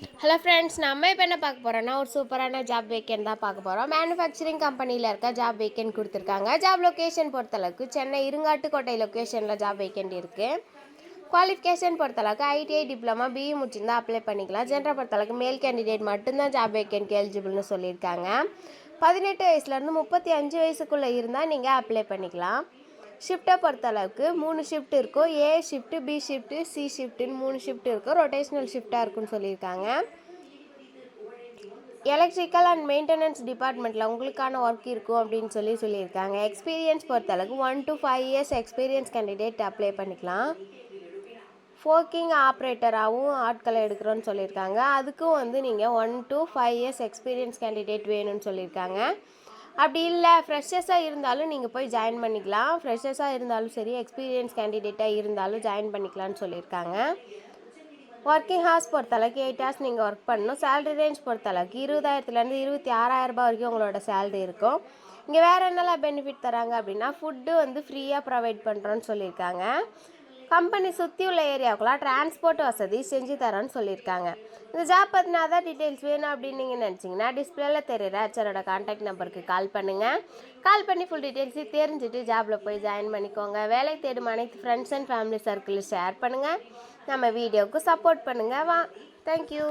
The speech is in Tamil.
ஹலோ ஃப்ரெண்ட்ஸ் நம்ம இப்போ என்ன பார்க்க போகிறோம்னா ஒரு சூப்பரான ஜாப் வேக்கன் தான் பார்க்க போகிறோம் மேனுஃபேக்சரிங் கம்பெனியில் இருக்க ஜாப் வேக்கன் கொடுத்துருக்காங்க. ஜாப் லொக்கேஷன் பொறுத்தளவுக்கு சென்னை இருங்காட்டுக்கோட்டை லொக்கேஷனில் ஜாப் வேக்கன் இருக்குது குவாலிஃபிகேஷன் பொறுத்தளவுக்கு ஐடிஐ டிப்ளமா பிஇ முடிச்சிருந்தா அப்ளை பண்ணிக்கலாம். ஜென்ரல் பொறுத்தளவுக்கு மேல் கேண்டிடேட் மட்டும்தான் ஜாப் வேக்கன்ட்க்கு எலிஜிபிள்னு சொல்லியிருக்காங்க. பதினெட்டு வயசுலேருந்து முப்பத்தி அஞ்சு வயசுக்குள்ளே இருந்தால் நீங்கள் அப்ளை பண்ணிக்கலாம். ஷிஃப்ட்டை பொறுத்தளவுக்கு மூணு ஷிஃப்ட் இருக்கும். A shift B shift C ஷிஃப்ட்டுன்னு மூணு ஷிஃப்ட் இருக்கும். ரொட்டேஷனல் ஷிஃப்ட்டாக இருக்குன்னு சொல்லியிருக்காங்க. எலக்ட்ரிக்கல் அண்ட் மெயின்டெனன்ஸ் டிபார்ட்மெண்ட்டில் உங்களுக்கான ஒர்க் இருக்கும் அப்படின்னு சொல்லி சொல்லியிருக்காங்க. எக்ஸ்பீரியன்ஸ் பொறுத்தளவுக்கு one to five years experience candidate apply பண்ணிக்கலாம். ஃபோக்கிங் ஆப்ரேட்டராகவும் ஆட்களை எடுக்கிறோன்னு சொல்லியிருக்காங்க. அதுக்கும் வந்து நீங்கள் one to five years experience candidate வேணும்னு சொல்லியிருக்காங்க. அப்படி இல்லை ஃப்ரெஷர்ஸாக இருந்தாலும் நீங்கள் போய் ஜாயின் பண்ணிக்கலாம். ஃப்ரெஷர்ஸாக இருந்தாலும் சரி எக்ஸ்பீரியன்ஸ் கேண்டிடேட்டாக இருந்தாலும் ஜாயின் பண்ணிக்கலாம்னு சொல்லியிருக்காங்க. ஒர்க்கிங் ஹார்ஸ் பொறுத்தளவுக்கு எயிட் ஹார்ஸ் நீங்கள் ஒர்க் பண்ணணும். சேலரி ரேஞ்ச் பொறுத்தளவுக்கு இருபதாயிரத்துலேருந்து இருபத்தி ஆறாயிரம் ரூபாய் வரைக்கும் உங்களோட சேலரி இருக்கும். இங்கே வேறு என்னெல்லாம் பெனிஃபிட் தராங்க அப்படின்னா ஃபுட்டு வந்து ஃப்ரீயாக ப்ரொவைட் பண்ணுறோன்னு சொல்லியிருக்காங்க. கம்பெனி சுற்றி உள்ள ஏரியாவுக்குலாம் டிரான்ஸ்போர்ட் வசதி செஞ்சு தரோன்னு சொல்லியிருக்காங்க. இந்த ஜாப் பற்றின தான் டீட்டெயில்ஸ் வேணும் அப்படின்னு நீங்கள் நினச்சிங்கன்னா டிஸ்பிளேல தெரியுற ஹெச்சரோட கான்டாக்ட் நம்பருக்கு கால் பண்ணுங்கள் கால் பண்ணி ஃபுல் டீட்டெயில்ஸையும் தெரிஞ்சுட்டு ஜாபில் போய் ஜாயின் பண்ணிக்கோங்க. வேலை தேடும் அனைத்து ஃப்ரெண்ட்ஸ் அண்ட் ஃபேமிலி சர்க்கிளில் ஷேர் பண்ணுங்கள் நம்ம வீடியோவுக்கு சப்போர்ட் பண்ணுங்கள் வா. தேங்க்யூ